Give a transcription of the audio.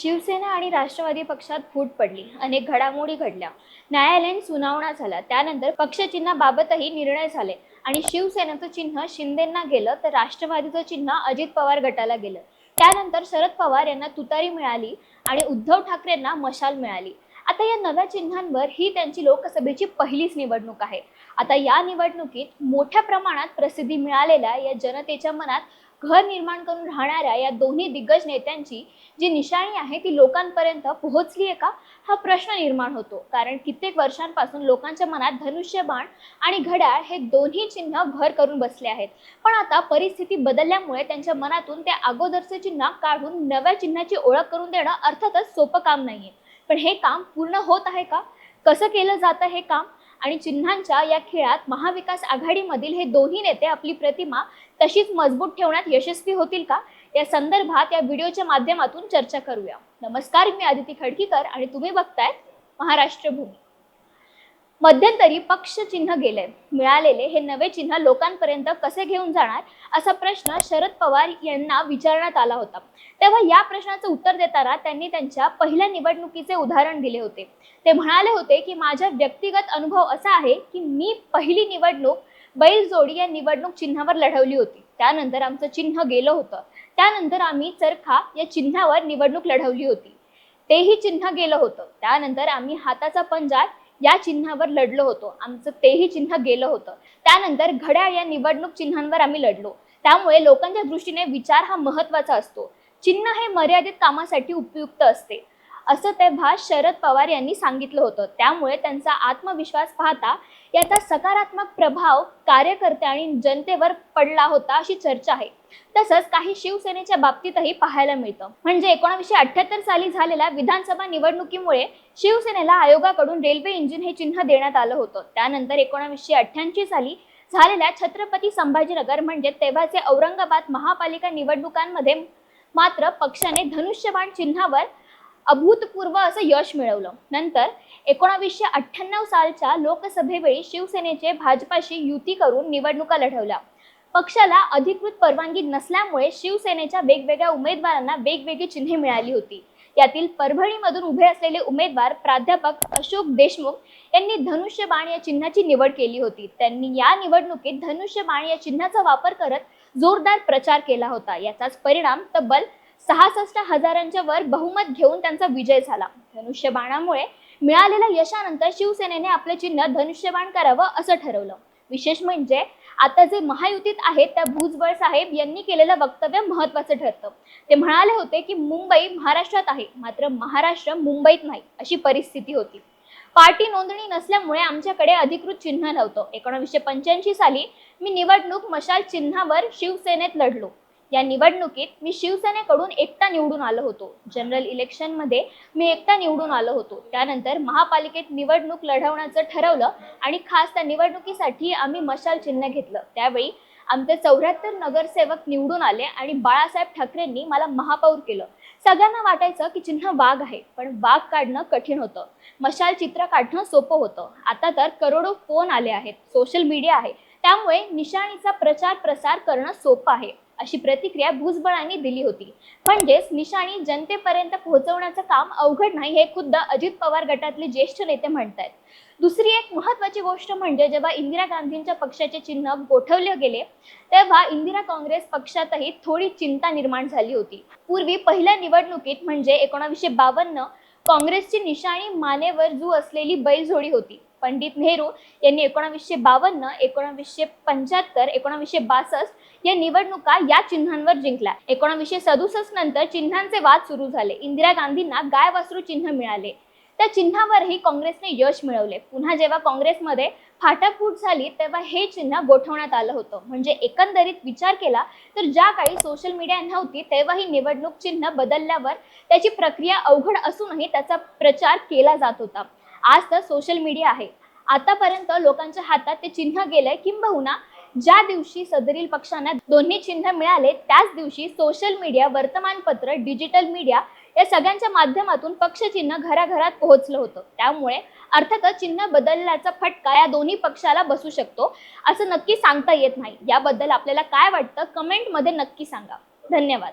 शिवसेना आणि राष्ट्रवादी पक्षात फूट पडली. अनेक घडामोडी घडल्या. न्यायालयीन सुनावणा झाला. त्यानंतर पक्षचिन्हाबाबतही निर्णय झाले आणि शिवसेनेचं चिन्ह शिंदेंना गेलं तर राष्ट्रवादीचं चिन्ह अजित पवार गटाला गेलं. त्यानंतर शरद पवार यांना तुतारी मिळाली आणि उद्धव ठाकरेंना मशाल मिळाली. आता या नव्या चिन्हांवर ही त्यांची लोकसभेची पहिलीच निवडणूक आहे. आता या निवडणुकीत मोठ्या प्रमाणात प्रसिद्धी मिळालेल्या या जनतेच्या मनात घर निर्माण करून राहणाऱ्या या दोन्ही दिग्गज नेत्यांची जी निशाणी आहे ती लोकांपर्यंत पोहोचली आहे का? हा प्रश्न निर्माण होतो. कारण कित्येक वर्षांपासून लोकांच्या मनात धनुष्यबाण आणि घड्याळ हे दोन्ही चिन्ह घर करून बसले आहेत. पण आता परिस्थिती बदलल्यामुळे त्यांच्या मनातून त्या अगोदरचे चिन्ह काढून नव्या चिन्हाची ओळख करून देणं अर्थातच सोपं काम नाहीये. पण हे काम पूर्ण होत आहे का? कसं केलं जातं हे काम? आणि चिन्हांच्या या खेळात महाविकास आघाडीमधील हे दोन्ही नेते आपली प्रतिमा तशीच मजबूत ठेवण्यात यशस्वी होतील का? या संदर्भात या व्हिडिओच्या माध्यमातून चर्चा करूया. नमस्कार मी आदिती खडकीकर आणि तुम्ही बघताय महाराष्ट्र भूमी मध्यंतरी पक्ष चिन्ह गेले मिळालेले हे नवे चिन्ह लोकांपर्यंत कसे घेऊन जाणार? असा प्रश्न शरद पवार यांना विचारण्यात आला होता. तेव्हा या प्रश्नाचं उत्तर देताना त्यांनी त्यांच्या पहिल्या निवडणुकीचे उदाहरण दिले होते. ते म्हणाले होते की माझा व्यक्तिगत अनुभव असा आहे की मी पहिली निवडणूक बैलजोडी या निवडणूक चिन्हावर लढवली होती. त्यानंतर आमचं चिन्ह गेलं होतं. त्यानंतर आम्ही चरखा या चिन्हावर निवडणूक लढवली होती. तेही चिन्ह गेलं होतं. त्यानंतर आम्ही हाताचा पंजाब या चिन्हावर लढलो होतो. आमचं तेही चिन्ह गेलं होतं. त्यानंतर घड्याळ या निवडणूक चिन्हांवर आम्ही लढलो. त्यामुळे लोकांच्या दृष्टीने विचार हा महत्त्वाचा असतो. चिन्ह हे मर्यादित कामासाठी उपयुक्त असते. असं तेव्हा शरद पवार यांनी सांगितलं होतं. त्यामुळे त्यांचा आत्मविश्वास पाहता याचा सकारात्मक प्रभाव कार्यकर्ते आणि जनतेवर पडला होता अशी चर्चा आहे. तसंच काही शिवसेनेच्या बाबतीतही पाहायला मिळतं. म्हणजे एकोणीसशे अठ्याहत्तर साली झालेल्या विधानसभा निवडणुकीमुळे शिवसेनेला आयोगाकडून रेल्वे इंजिन हे चिन्ह देण्यात आलं होतं. त्यानंतर एकोणीसशे अठ्ठ्याऐंशी साली झालेल्या छत्रपती संभाजीनगर म्हणजे तेव्हाचे औरंगाबाद महापालिका निवडणुकांमध्ये मात्र पक्षाने धनुष्यबाण चिन्हावर अभूतपूर्व असं यश मिळवलं. नंतर एकोणावीसशे अठ्ठ्याण्णव सालच्या लोकसभेवेळी शिवसेनेचे भाजपाशी युती करून निवडणुका लढवल्या पक्षाला अधिकृत परवानगी नसल्यामुळे शिवसेनेच्या वेगवेगळ्या उमेदवारांना वेगवेगळी चिन्हे मिळाली होती. यातील परभणीमधून उभे असलेले उमेदवार प्राध्यापक अशोक देशमुख यांनी धनुष्यबाण या चिन्हाची निवड केली होती. त्यांनी या निवडणुकीत धनुष्यबाण या चिन्हाचा वापर करत जोरदार प्रचार केला होता. याचाच परिणाम तब्बल सहासष्ट हजारांच्या वर बहुमत घेऊन त्यांचा विजय झाला. धनुष्यबाणामुळे मिळालेल्या यशानंतर शिवसेनेने आपले चिन्ह धनुष्यबाण करावं असं ठरवलं. विशेष म्हणजे आता जे महायुतीत आहेत त्या भुजबळ साहेब यांनी केलेलं वक्तव्य महत्वाचं ठरतं. ते म्हणाले होते की मुंबई महाराष्ट्रात आहे मात्र महाराष्ट्र मुंबईत नाही अशी परिस्थिती होती. पार्टी नोंदणी नसल्यामुळे आमच्याकडे अधिकृत चिन्ह नव्हतं. एकोणीसशे पंच्याऐंशी साली मी निवडणूक मशाल चिन्हावर शिवसेनेत लढलो. या निवडणुकीत मी शिवसेनेकडून एकटा निवडून आलो होतो. जनरल इलेक्शनमध्ये मी एकटा निवडून आलो होतो. त्यानंतर महापालिकेत निवडणूक लढवण्याचं ठरवलं आणि खास त्या निवडणुकीसाठी आम्ही मशाल चिन्ह घेतलं. त्यावेळी आमचे चौऱ्याहत्तर नगरसेवक निवडून आले आणि बाळासाहेब ठाकरेंनी मला महापौर केलं. सगळ्यांना वाटायचं की चिन्ह वाघ आहे पण वाघ काढणं कठीण होतं. मशाल चित्र काढणं सोपं होतं. आता तर करोडो फोन आले आहेत सोशल मीडिया आहे. त्यामुळे निशाणीचा प्रचार प्रसार करणं सोपं आहे. अशी प्रतिक्रिया भुजबळांनी दिली होती. म्हणजेच निशाणी जनतेपर्यंत पोहोचवण्याचं काम अवघड नाही हे खुद्द अजित पवार गटातले ज्येष्ठ नेते म्हणतायत. दुसरी एक महत्वाची गोष्ट म्हणजे जेव्हा इंदिरा गांधींच्या पक्षाचे चिन्ह गोठवले गेले तेव्हा इंदिरा काँग्रेस पक्षातही थोडी चिंता निर्माण झाली होती. पूर्वी पहिल्या निवडणुकीत म्हणजे एकोणावीसशे बावन्न काँग्रेसची निशाणी मानेवर जू असलेली बैलजोडी होती. पंडित नेहरू यांनी एकोणावीसशे बावन्न एकोणावीसशे पंच्याहत्तर एकोणावीसशे बासष्ट या निवडणुका या चिन्हांवर जिंकल्या. एकोणावीसशे सदुसष्ट नंतर चिन्हांचे वाद सुरू झाले. इंदिरा गांधींना गाय वासरू चिन्ह मिळाले. त्या चिन्हावरही काँग्रेसने यश मिळवले. पुन्हा जेव्हा काँग्रेसमध्ये फाटाफूट झाली तेव्हा हे चिन्ह गोठवण्यात आलं होतं. म्हणजे एकंदरीत विचार केला तर ज्या काळी सोशल मीडिया नव्हती तेव्हा ही निवडणूक चिन्ह बदलल्यावर त्याची प्रक्रिया अवघड असूनही त्याचा प्रचार केला जात होता. आज तर सोशल मीडिया आहे. आतापर्यंत लोकांच्या हातात ते चिन्ह गेलंय किंबहुना ज्या दिवशी सदरील पक्षांना दोन्ही चिन्ह मिळाले त्याच दिवशी सोशल मीडिया वर्तमानपत्र डिजिटल मीडिया या सगळ्यांच्या माध्यमातून पक्ष चिन्ह घराघरात पोहोचलं होतं. त्यामुळे अर्थातच चिन्ह बदलण्याचा फटका या दोन्ही पक्षाला बसू शकतो असं नक्की सांगता येत नाही. याबद्दल आपल्याला काय वाटतं? कमेंटमध्ये नक्की सांगा. धन्यवाद.